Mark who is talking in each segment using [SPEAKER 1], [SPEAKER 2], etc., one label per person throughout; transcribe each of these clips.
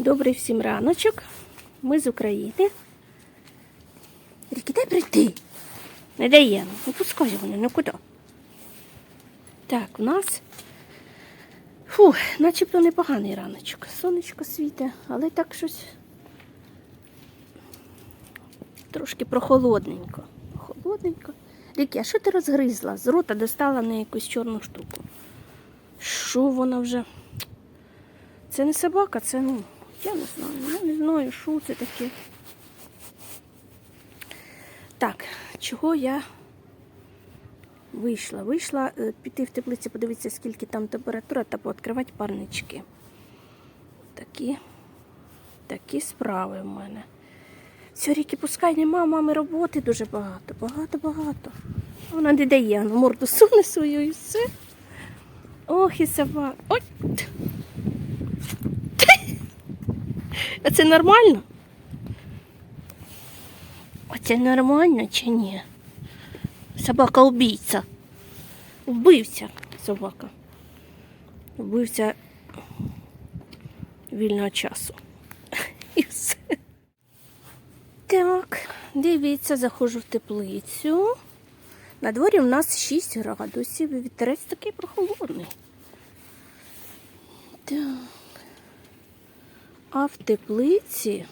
[SPEAKER 1] Добрий всім раночок. Ми з України. Ріки, дай прийти. Не дає. Ну пускай вони, ну куди? Так, у нас. Фу, начебто непоганий раночок. Сонечко світе, але так щось трошки прохолодненько. Прохолодненько. Ріки, а що ти розгризла? З рота достала на якусь чорну штуку. Що вона вже? Це не собака, це ну, я не знаю. Я не знаю, що це таке. Так, чого я вийшла? Вийшла е, піти в теплицю, подивитися, скільки там температура, та пооткривати парнички. Такі, такі справи в мене. Сьоріки, пускай нема, мами роботи дуже багато, багато, багато. Вона не дає, вона морду суне свою і все. Ох, і собака. Ой. А це нормально? А це нормально чи ні? Собака убійця. Вбивця собака. Вбивця вільного часу. І все. Так, дивіться, заходжу в теплицю. На дворі у нас 6 градусів вітерець такий прохолодний. Так. А в теплиці,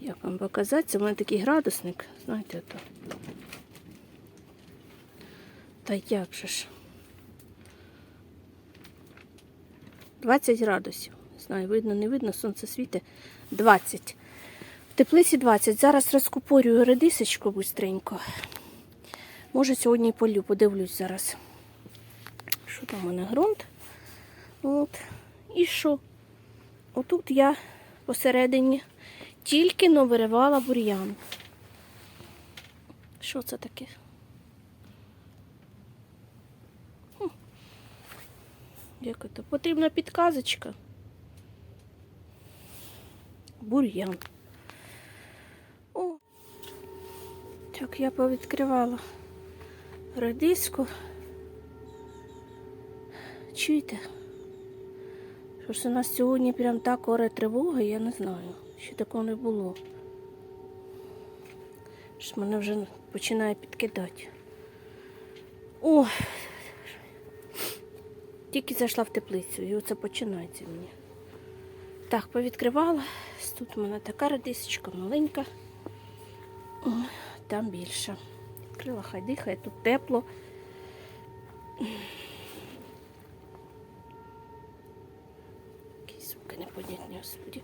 [SPEAKER 1] як вам показати, це в мене такий градусник, знаєте, то. Та як же ж? 20 градусів. Не знаю, видно, не видно, сонце світить. 20. В теплиці 20. Зараз розкупорюю редисочку бистренько. Може, сьогодні полю, подивлюсь зараз. Що там у мене ґрунт? От. І що? Отут я посередині тільки но виривала бур'ян. Що це таке? Як це? Потрібна підказочка. Бур'ян. О. Так, я повідкривала редиску. Чуєте? Що ж у нас сьогодні прям так оре тривога, я не знаю. Ще такого не було. Що мене вже починає підкидати. О! Тільки зайшла в теплицю і оце починається мені. Так, повідкривала. Тут у мене така радисочка маленька. Там більше. Відкрила, хай дихає, тут тепло. Господі.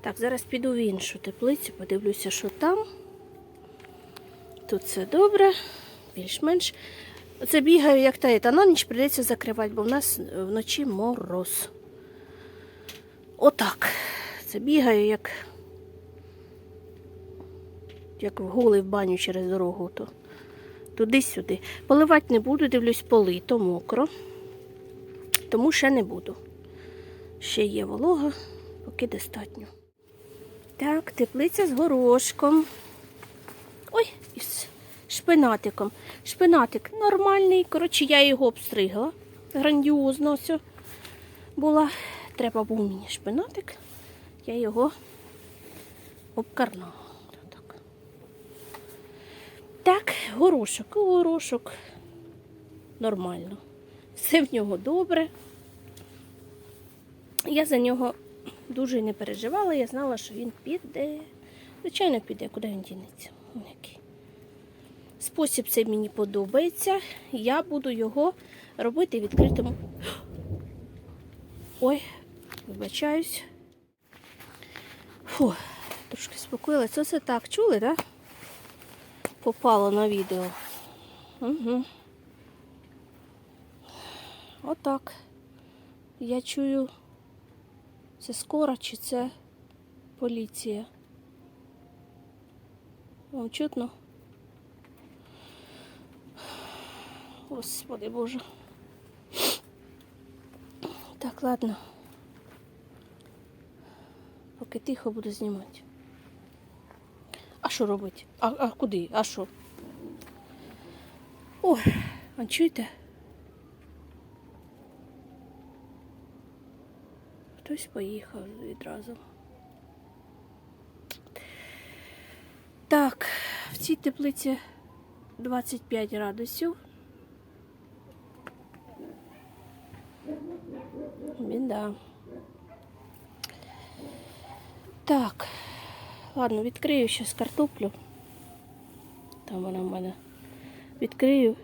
[SPEAKER 1] Так, зараз піду в іншу теплицю, подивлюся, що там. Тут все добре, більш-менш. Оце бігаю, як та, та на ніч прийдеться закривати, бо в нас вночі мороз. Отак. Це бігаю, як, як голий в баню через дорогу. То туди-сюди. Поливати не буду, дивлюсь, полито, мокро. Тому ще не буду. Ще є волога, поки достатньо. Так, теплиця з горошком. Ой, і з шпинатиком. Шпинатик нормальний. Коротше, я його обстригла. Грандіозно все була. Треба був мені шпинатик. Я його обкарнала. Так, так горошок, горошок. Нормально. Все в нього добре. Я за нього дуже не переживала, я знала, що він піде. Звичайно, піде, куди він дінеться. Спосіб цей мені подобається. Я буду його робити в відкритому. Ой, вибачаюсь. Фу, трошки спокоїлась. Це все так чули, так? Да? Попало на відео. Угу. Отак. Я чую. Це скоро чи це поліція? Вам чутно? Господи Боже. Так, ладно. Поки тихо буду знімати. А що робити? А, а куди? А що? О, а чуєте? Хтось поїхав відразу. Так, в цій теплиці 25 градусів. Біда. Так, ладно, відкрию зараз картоплю. Там вона в мене. Відкрию.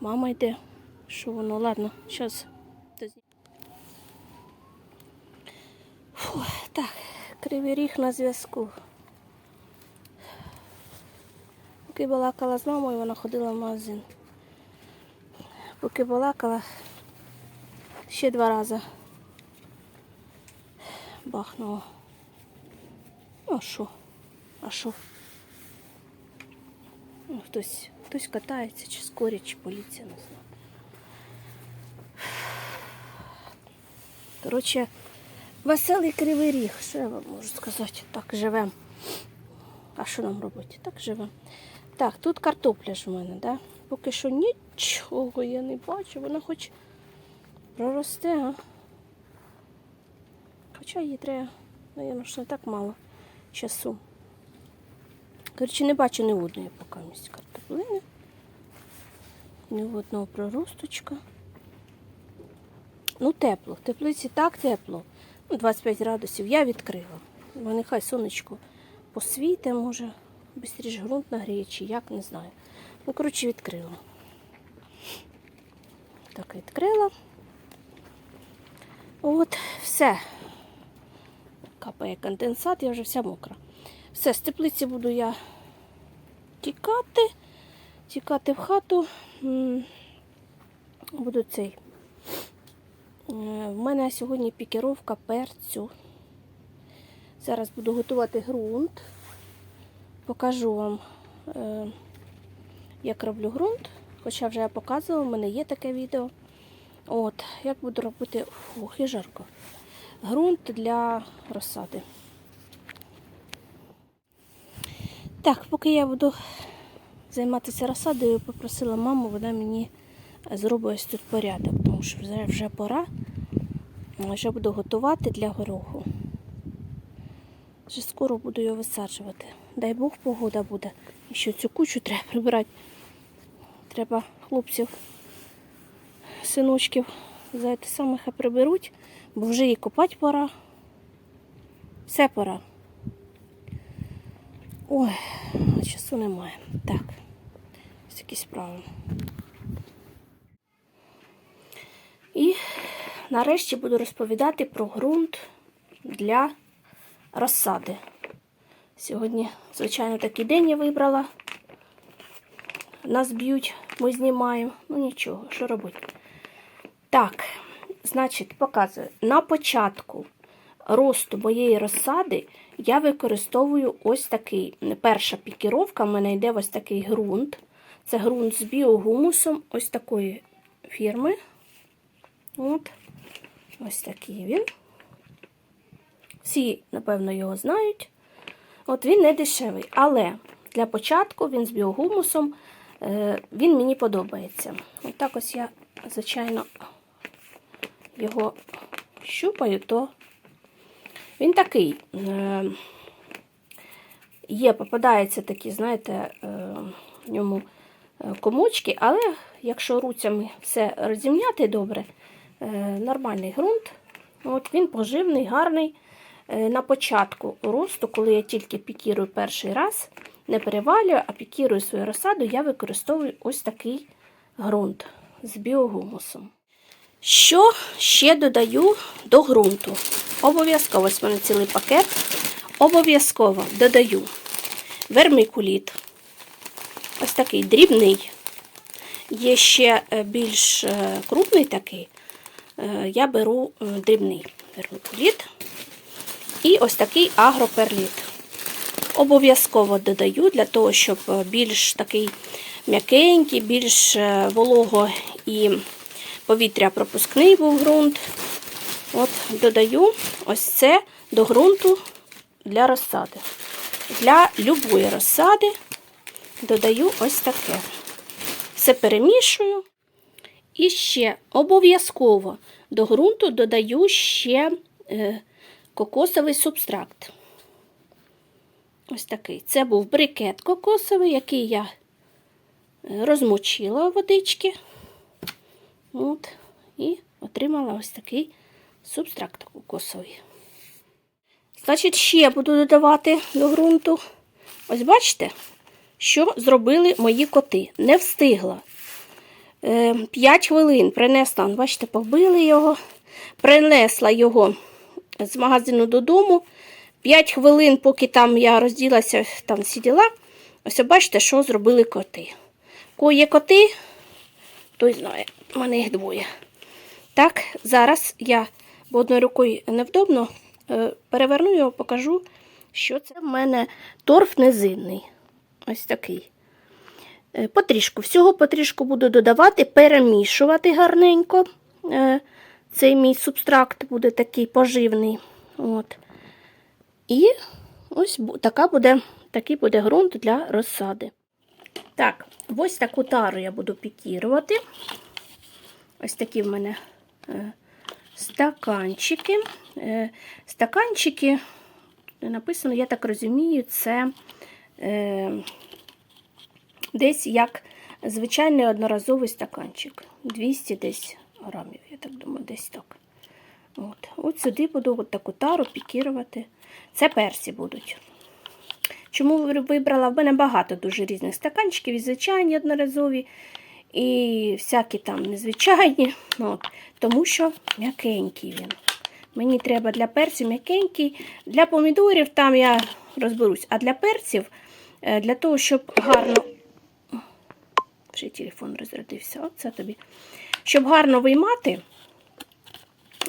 [SPEAKER 1] Мама йде. Що воно? Ладно, зараз. Фу, так, кривий ріг на зв'язку. Поки балакала з мамою, вона ходила в магазин. Поки балакала, ще два рази бахнуло. Ну, а що? А що? Ну, хтось, хтось катається, чи скорі, чи поліція, не знаю. Коротше, веселий кривий ріг, що я вам можу сказати? Так живемо. А що нам робити? Так живемо. Так, тут картопля ж в мене, да? Поки що нічого я не бачу, вона хоч проросте, а? Хоча їй треба, мабуть, що не так мало часу. Коротше, не бачу ні одної поки місць картоплини. Ні одного проросточка. Ну, тепло. В теплиці так тепло. Ну, 25 градусів. Я відкрила. Бо нехай сонечко посвіте, може, швидше ґрунт нагріє, чи як, не знаю. Ну, коротше, відкрила. Так, відкрила. От, все. Капає конденсат, я вже вся мокра. Все, з теплиці буду я тікати, тікати в хату. Буду цей. Е, В мене сьогодні пікіровка перцю. Зараз буду готувати ґрунт. Покажу вам, е, як роблю ґрунт. Хоча вже я показувала, в мене є таке відео. От, як буду робити Фух, і жарко. Ґрунт для розсади. Так, поки я буду займатися розсадою, попросила маму, вона мені зробить ось тут порядок, тому що вже, вже пора. Вже буду готувати для гороху. Вже скоро буду його висаджувати. Дай Бог, погода буде. І що цю кучу треба прибирати. Треба хлопців, синочків за те саме хай приберуть, бо вже і копати пора. Все пора. Ой, часу немає. Так, ось такі справи. І нарешті буду розповідати про ґрунт для розсади. Сьогодні, звичайно, такий день я вибрала. Нас б'ють, ми знімаємо. Ну нічого, що робити. Так, значить, показую. На початку росту моєї розсади я використовую ось такий. Перша пікіровка в мене йде ось такий ґрунт. Це ґрунт з біогумусом ось такої фірми. От. Ось такий він. Всі, напевно, його знають. От він не дешевий, але для початку він з біогумусом, е, він мені подобається. От так ось я, звичайно, його щупаю, то він такий. е, Є, попадаються такі, знаєте, е, в ньому комочки, але якщо руцями все розімняти добре, нормальний ґрунт. От Він поживний, гарний. Е, На початку росту, коли я тільки пікірую перший раз, не перевалюю, а пікірую свою розсаду, я використовую ось такий ґрунт з біогумусом. Що ще додаю до ґрунту? Обов'язково ось в мене цілий пакет. Обов'язково додаю вермикуліт. Ось такий дрібний. Є ще е, більш е, крупний такий. Е, Я беру е, дрібний вермикуліт. І ось такий агроперліт. Обов'язково додаю для того, щоб е, більш такий м'якенький, більш волого і повітря пропускний був ґрунт. От додаю ось це до ґрунту для розсади. Для любої розсади додаю ось таке. Все перемішую. І ще обов'язково до ґрунту додаю ще е, кокосовий субстракт. Ось такий. Це був брикет кокосовий, який я е, розмочила водички. От, і отримала ось такий субстракт кокосовий. Значить, ще буду додавати до ґрунту. Ось бачите, що зробили мої коти. Не встигла. 5 хвилин принесла, бачите, побили його, принесла його з магазину додому. 5 хвилин, поки там я розділася, там сиділа. Ось бачите, що зробили коти. Кого є коти, той знає, в мене їх двоє. Так, зараз я, бо одною рукою невдобно, е, переверну його, покажу, що це в мене торф низинний. Ось такий. Е, Потрішку, всього потрішку буду додавати, перемішувати гарненько. Е, Цей мій субстракт буде такий поживний. От. І ось така буде, такий буде ґрунт для розсади. Так, ось таку тару я буду пікірувати. Ось такі в мене е, стаканчики. Стаканчики, написано, я так розумію, це десь як звичайний одноразовий стаканчик. 200 десь грамів, я так думаю, десь так. От, от сюди буду от таку тару пікірувати. Це персі будуть. Чому вибрала? В мене багато дуже різних стаканчиків, і звичайні одноразові, і всякі там незвичайні. От, тому що м'якенький він. Мені треба для перців м'якенький. Для помідорів там я розберусь. А для перців, е, для того, щоб гарно. Вже телефон розрядився. Оце тобі. Щоб гарно виймати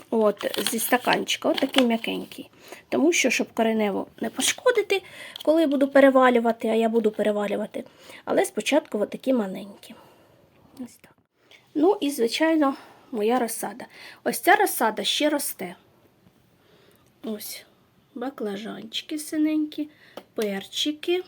[SPEAKER 1] от, зі стаканчика, от такий м'якенький. Тому що, щоб коренево не пошкодити, коли буду перевалювати, а я буду перевалювати. Але спочатку от такі маленькі. Ось так. Ну і, звичайно, моя розсада. Ось ця розсада ще росте. Ось баклажанчики синенькі, перчики.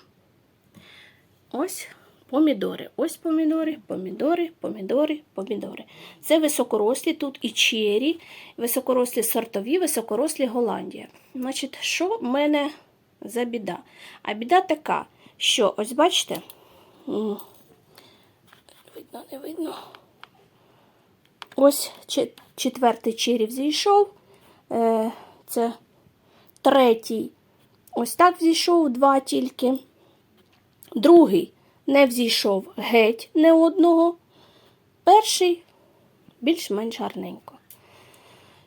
[SPEAKER 1] Ось помідори. Ось помідори, помідори, помідори, помідори. Це високорослі тут і чері, високорослі сортові, високорослі Голландія. Значить, що в мене за біда? А біда така, що ось бачите, видно, не видно. Ось четвертий черів зійшов. Е, Це третій. Ось так зійшов два тільки. Другий не взійшов геть не одного. Перший більш-менш гарненько.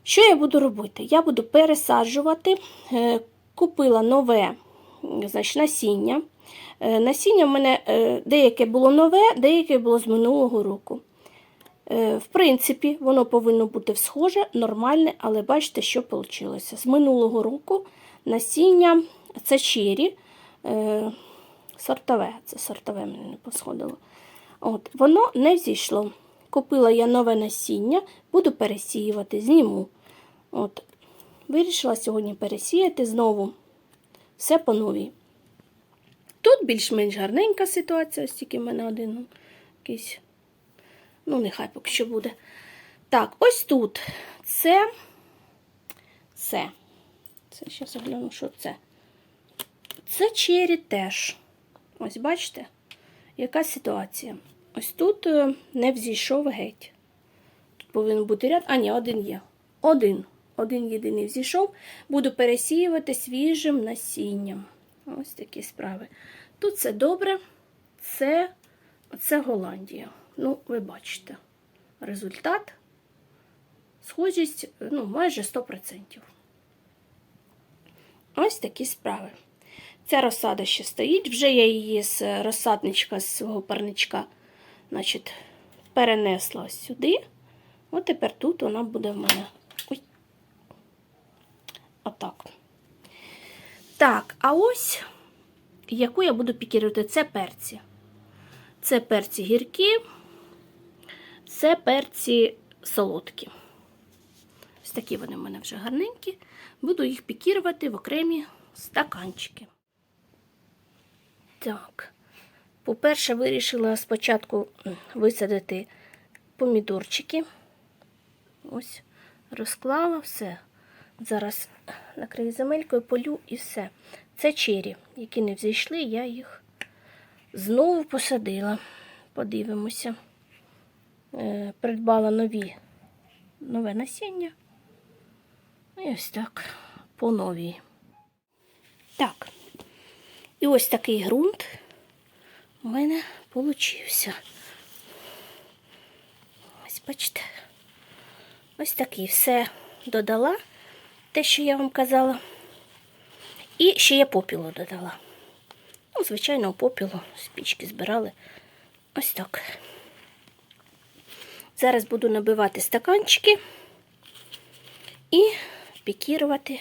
[SPEAKER 1] Що я буду робити? Я буду пересаджувати. Е, Купила нове значить, насіння. Е, Насіння в мене е, деяке було нове, деяке було з минулого року. В принципі, воно повинно бути схоже, нормальне, але бачите, що вийшло. З минулого року насіння це чері, сортове, це сортове мене не посходило. От, воно не взійшло. Купила я нове насіння, буду пересіювати, зніму. От, вирішила сьогодні пересіяти знову все по новій. Тут більш-менш гарненька ситуація, ось тільки в мене один якийсь. Ну, нехай поки що буде. Так, ось тут це. Це. Це зараз огляну, що це. Це чері теж. Ось бачите, яка ситуація. Ось тут е, не взійшов геть. Тут повинен бути ряд. А, ні, один є. Один. Один єдиний взійшов. Буду пересіювати свіжим насінням. Ось такі справи. Тут все добре. Це, це Голландія. Ну, ви бачите, результат. Схожість ну, майже 100%. Ось такі справи. Ця розсада ще стоїть, вже я її з розсадничка, з свого парничка, значить, перенесла сюди. От тепер тут вона буде в мене. Ой. Отак. Так, а ось яку я буду пікірувати, це перці. Це перці гіркі, це перці солодкі. Ось такі вони в мене вже гарненькі. Буду їх пікірувати в окремі стаканчики. Так, по-перше, вирішила спочатку висадити помідорчики. Ось, розклала все. Зараз накрию земелькою, полю і все. Це чері, які не взійшли, я їх знову посадила. Подивимося. Е, придбала нові, нове насіння. І ось так, по новій. Так. І ось такий ґрунт у мене получився. Ось бачите. Ось такий все додала, те, що я вам казала. І ще я попілу додала. Ну, звичайно, попілу з пічки збирали. Ось так. Зараз буду набивати стаканчики і пікірувати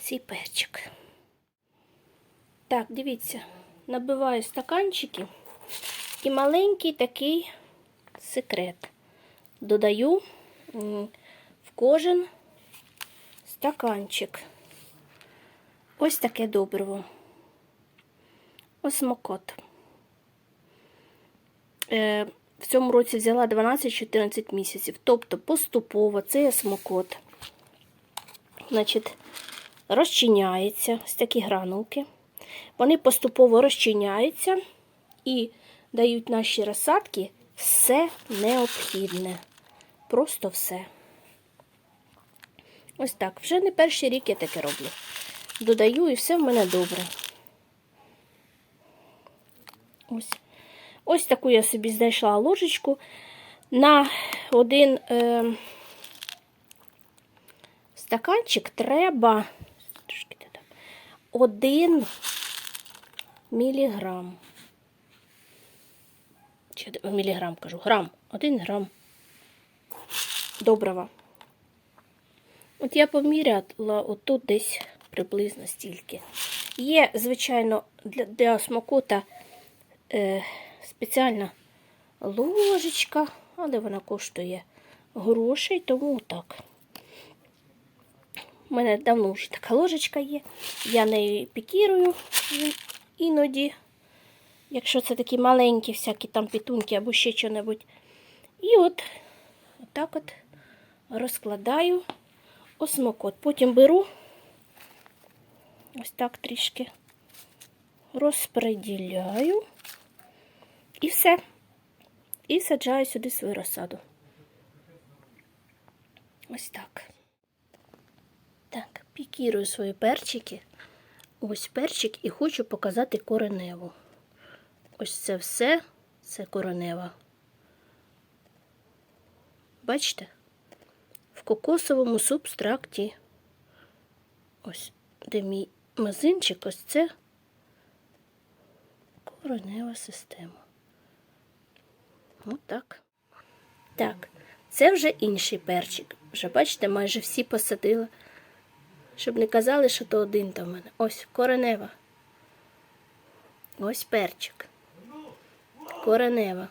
[SPEAKER 1] цей перчик. Так, дивіться, набиваю стаканчики і маленький такий секрет. Додаю в кожен стаканчик. Ось таке добриво. Осмокот. Е, в цьому році взяла 12-14 місяців. Тобто поступово цей осмокот значить, розчиняється, ось такі гранулки. Вони поступово розчиняються і дають наші розсадки все необхідне. Просто все. Ось так. Вже не перший рік я таке роблю. Додаю і все в мене добре. Ось. Ось таку я собі знайшла ложечку на один е, стаканчик треба один міліграм. Чи міліграм кажу, грам, один грам добрива. От я поміряла отут десь приблизно стільки. Є, звичайно, для, для смакота е, спеціальна ложечка, але вона коштує грошей, тому так. У мене давно вже така ложечка є. Я нею пікірую іноді, якщо це такі маленькі всякі там пітунки або ще що-небудь. І от отак от розкладаю осмокот. Потім беру ось так трішки розпреділяю і все. І саджаю сюди свою розсаду. Ось так. Так, пікірую свої перчики. Ось перчик і хочу показати кореневу. Ось це все, це коренева. Бачите? В кокосовому субстракті. Ось, де мій мазинчик, ось це коренева система. Отак. Так, це вже інший перчик. Вже бачите, майже всі посадила. Щоб не казали, що то один там в мене. Ось коренева. Ось перчик. Коренева.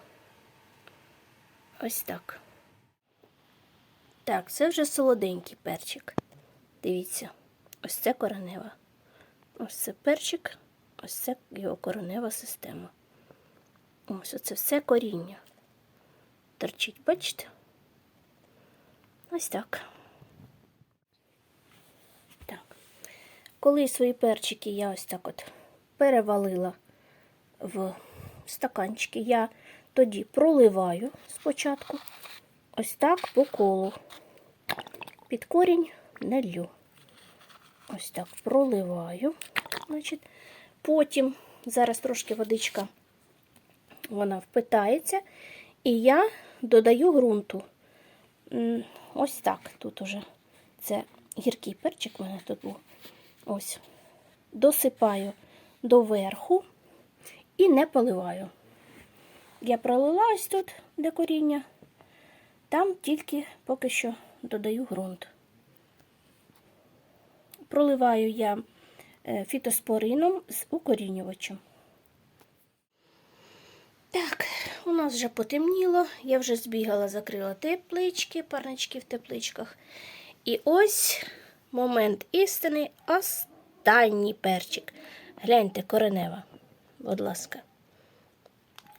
[SPEAKER 1] Ось так. Так, це вже солоденький перчик. Дивіться, ось це коренева. Ось це перчик, ось це його коренева система. Ось оце все коріння. Торчить, бачите? Ось так. Коли свої перчики я ось так от перевалила в стаканчики, я тоді проливаю спочатку ось так по колу. Під корінь не лью. Ось так проливаю. Значить, потім зараз трошки водичка вона впитається, і я додаю ґрунту. Ось так. Тут уже це гіркий перчик у мене тут був. Ось. Досипаю доверху і не поливаю. Я пролила ось тут, де коріння, там тільки поки що додаю ґрунт. Проливаю я е, фітоспорином з укорінювачем. Так, у нас вже потемніло, я вже збігала, закрила теплички, парнички в тепличках. І ось момент істини, останній перчик. Гляньте, коренева, будь ласка.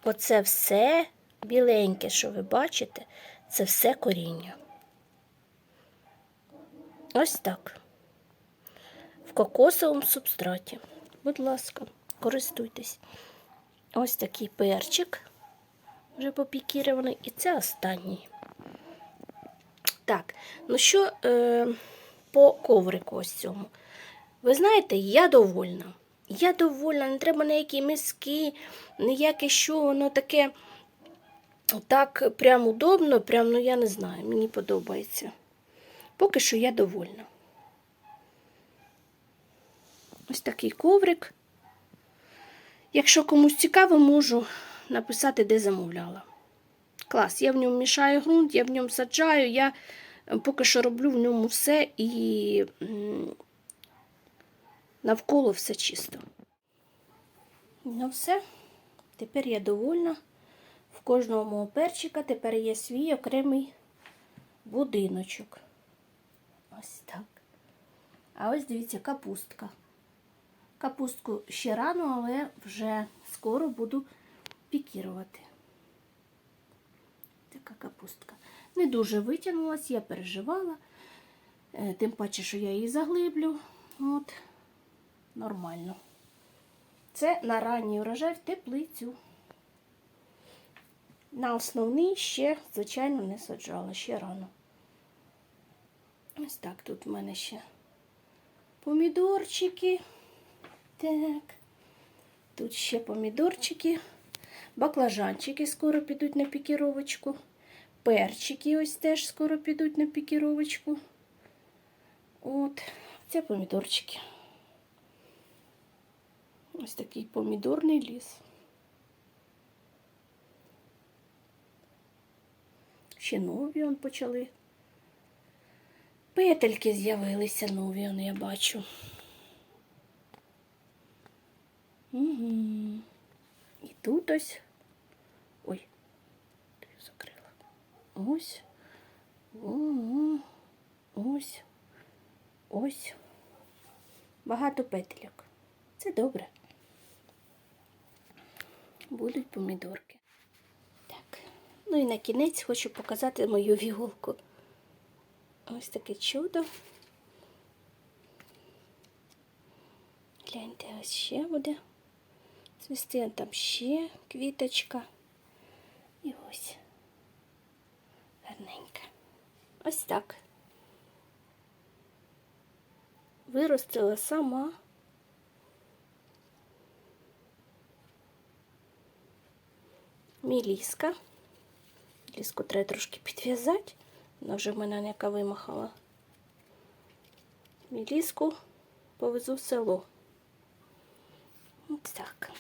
[SPEAKER 1] Оце все біленьке, що ви бачите, це все коріння. Ось так. В кокосовому субстраті. Будь ласка, користуйтесь. Ось такий перчик, вже попікірований, і це останній. Так, ну що е, по коврику ось цьому? Ви знаєте, я довольна. Я довольна, не треба ніякі миски, ніяке що, воно таке так прям удобно, прям, ну я не знаю, мені подобається. Поки що я довольна. Ось такий коврик. Якщо комусь цікаво, можу написати, де замовляла. Клас, я в ньому мішаю ґрунт, я в ньому саджаю, я поки що роблю в ньому все і навколо все чисто. Ну все, тепер я довольна. В кожного мого перчика тепер є свій окремий будиночок. Ось так. А ось дивіться, капустка. Капустку ще рано, але вже скоро буду пікірувати. Така капустка. Не дуже витягнулася, я переживала. Е, Тим паче, що я її заглиблю. От, нормально. Це на ранній урожай в теплицю. На основний ще, звичайно, не саджала, ще рано. Ось так тут в мене ще помідорчики. Так. Тут ще помідорчики, баклажанчики скоро підуть на пікіровочку. Перчики ось теж скоро підуть на пікіровочку. От, це помідорчики. Ось такий помідорний ліс. Ще нові он почали. Петельки з'явилися нові, он я бачу. Угу. І тут ось. Ой, ти закрила. Ось. Ось. Ось. Багато петельок. Це добре. Будуть помідорки. Так. Ну і на кінець хочу показати мою віголку. Ось таке чудо. Гляньте, ось ще буде. Цвісти там ще квіточка. І ось. Гарненька. Ось так. Виростила сама. Міліска. Ліску треба трошки підв'язати. Вона вже в мене яка вимахала. Міліску повезу в село. Ось так.